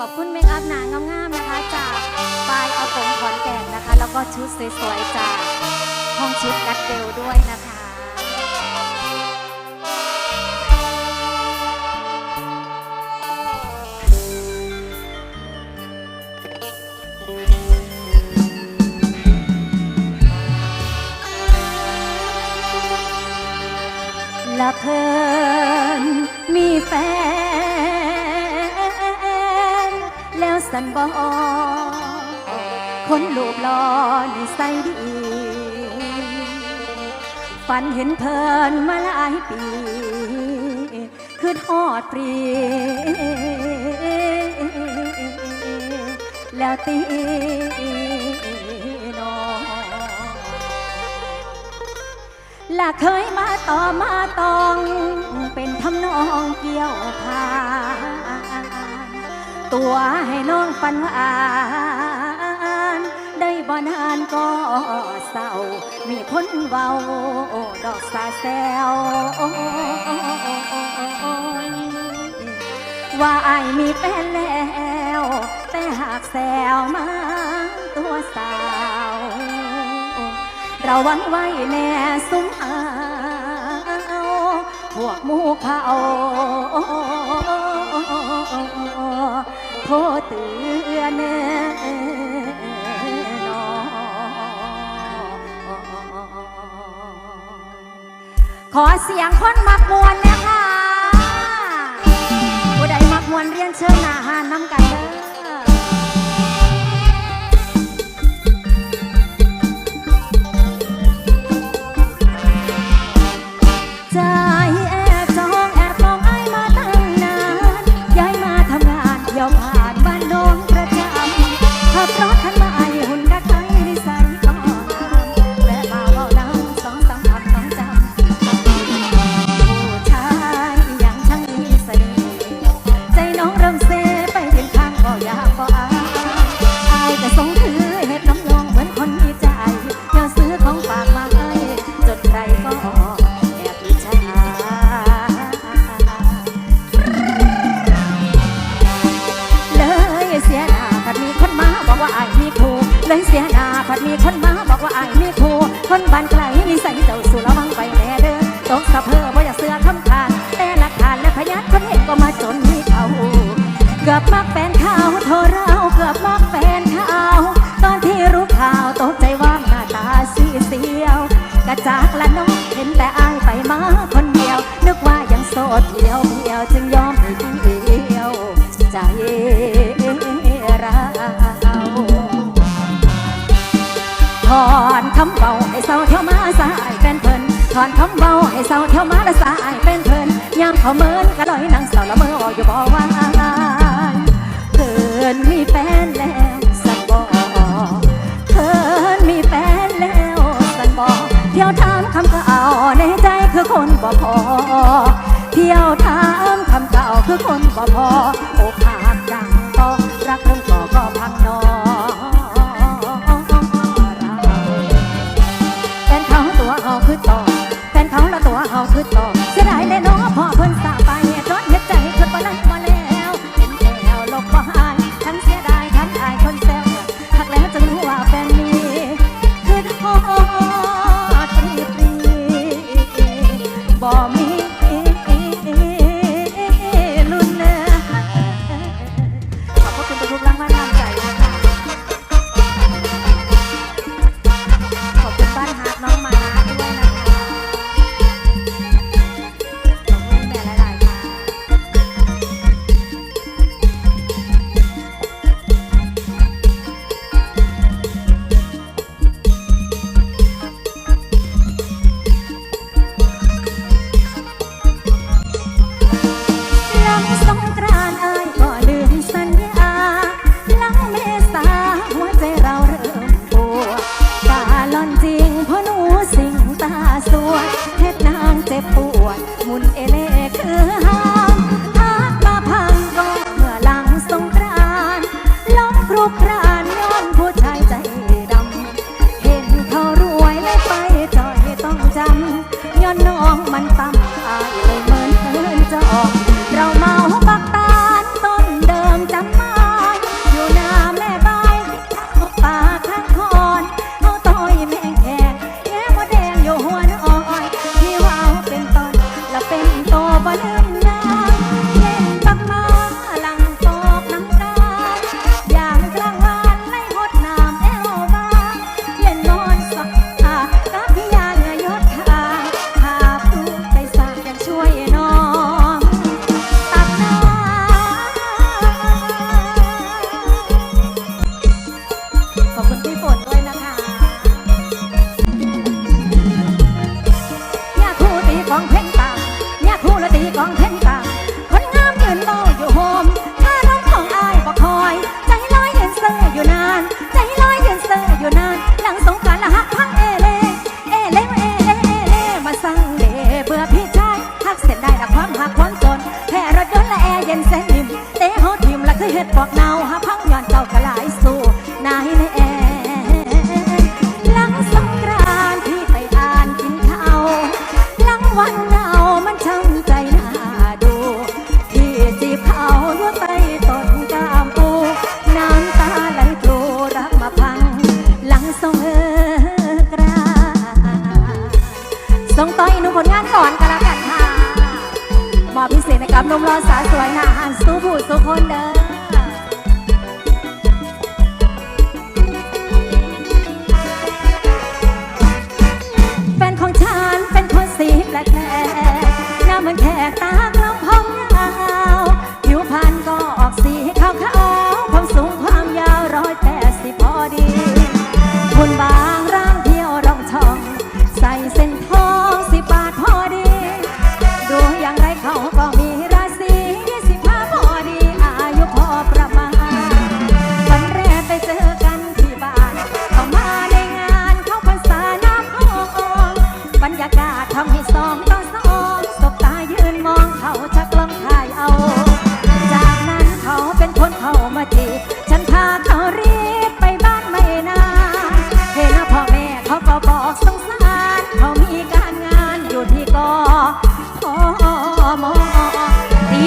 ขอบคุณเมคอัพหนางามๆนะคะ จากบายอากงขอนแก่นนะคะ แล้วก็ชุดสวยๆจากห้องชุดกัดเดลด้วยนะคะละเพิ่นมีแฟน สันบอคนลูกหลอนิสัยดี ฝันเห็นเพิ่นมาหลายปี คือทอดปรี แล้วตีน้องและเคยมาต่อมาตอง เป็นทำนองเกี่ยวพาน ตัวให้น้องฝันหวานได้บ่นานก็เศร้า มีคนเว้าดอกสาแซวว่าอายมีแฟนแล้ว แต่หากแซวมาตัวสาวระวังไว้แน่ซุ้มอาพวกมูเขา ขอเตือนน้องขอเสียงคนมักมวนนะคะผู้ใดมักมวนเรียนเชิญหน้าหานน้ำกันเด้อ อบมักแฟนข่าวโทรเราเกือบมักแฟนข่าวตอนที่รู้ข่าวตกใจว่าหน้าตาสีเสียวกระจากละน้องเห็นแต่อายไปมาคนเดียว นึกว่ายังโสดเดียวเดียวจึงยอมให้เดียวใจเราถอนคำเบาให้เศร้าเที่ยวมาสายเป็นเพลินถอนคำเบาให้เศร้าเที่ยวมาละสายเป็นเพลินยามเขาเมินกระดอยนางเศร้าละเมออยู่บ่ว่า คื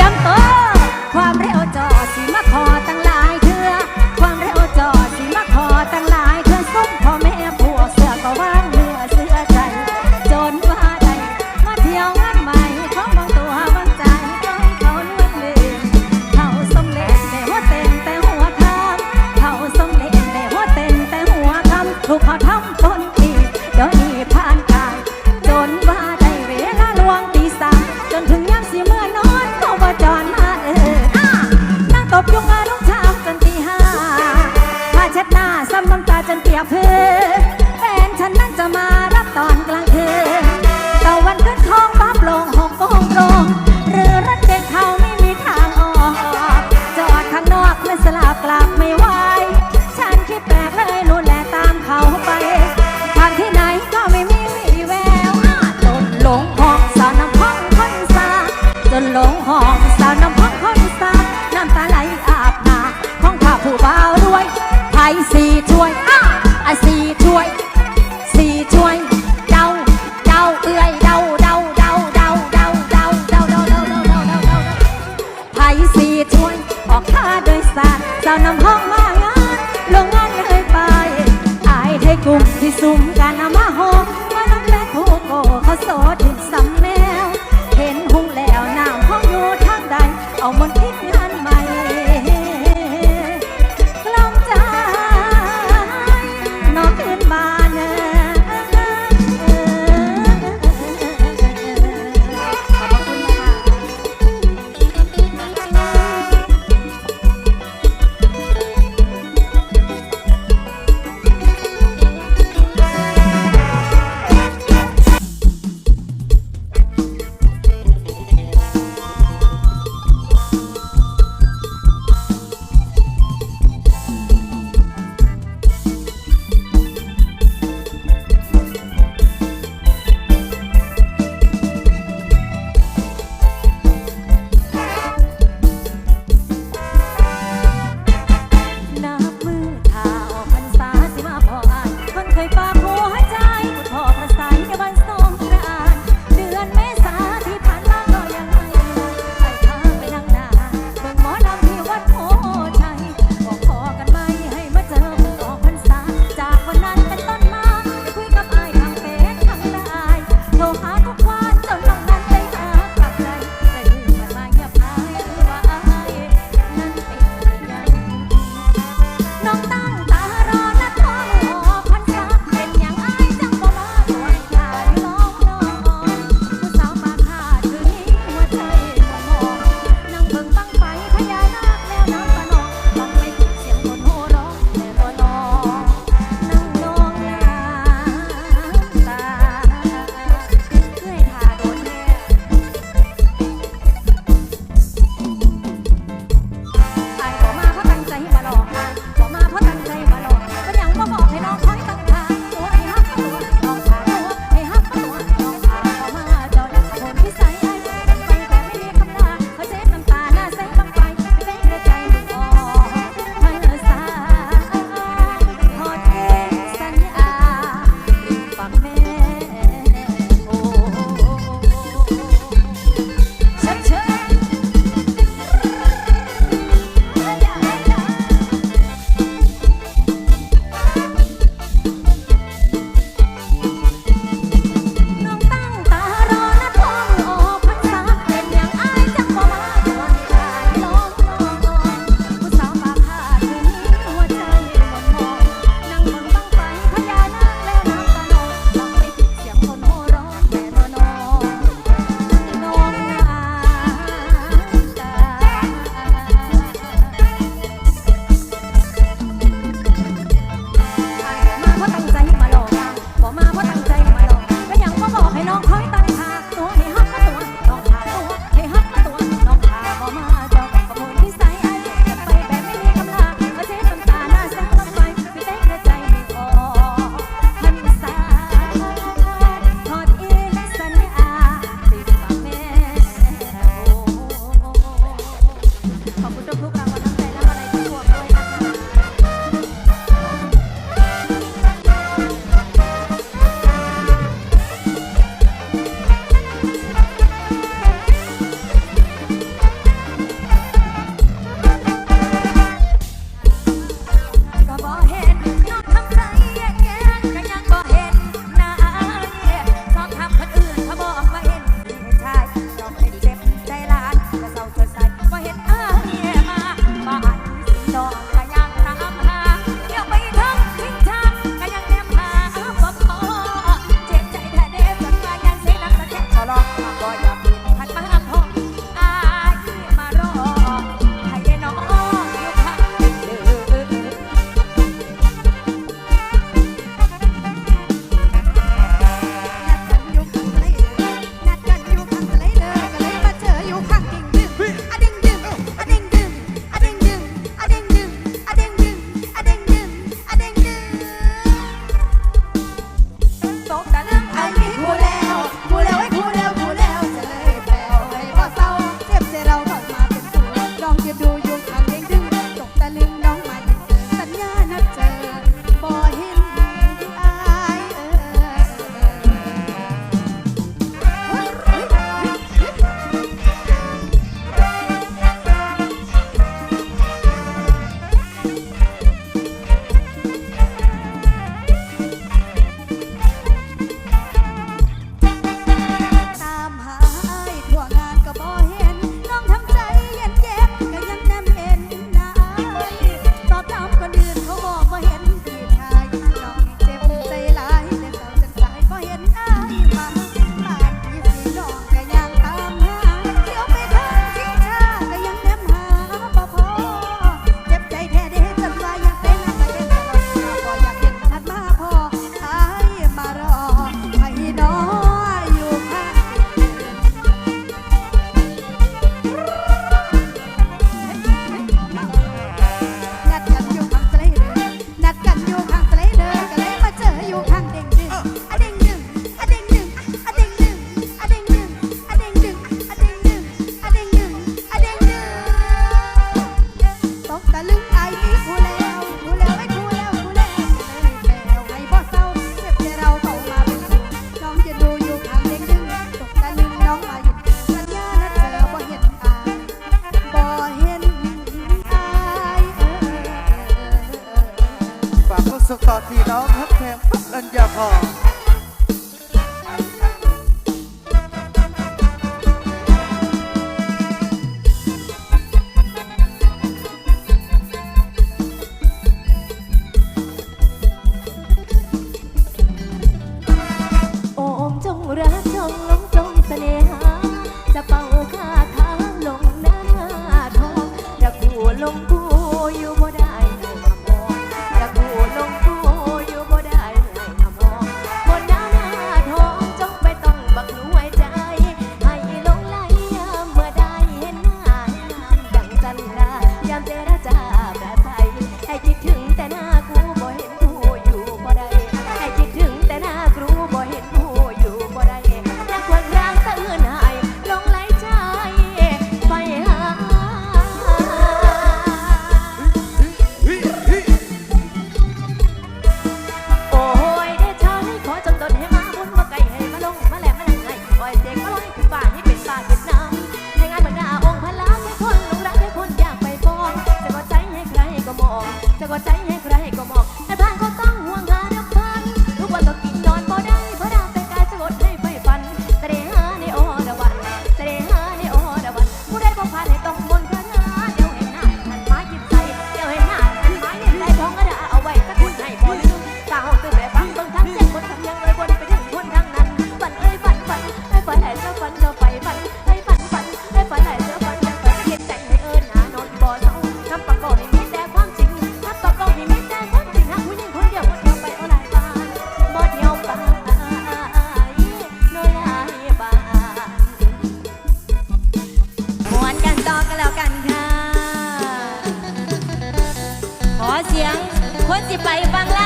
ยมตอวความเร็วจอ ทุ่มที่สุ่มกันเอามาโหว่าน้องแม่โคโกเขาโสด 这个真人。 คนสิไปฟังลา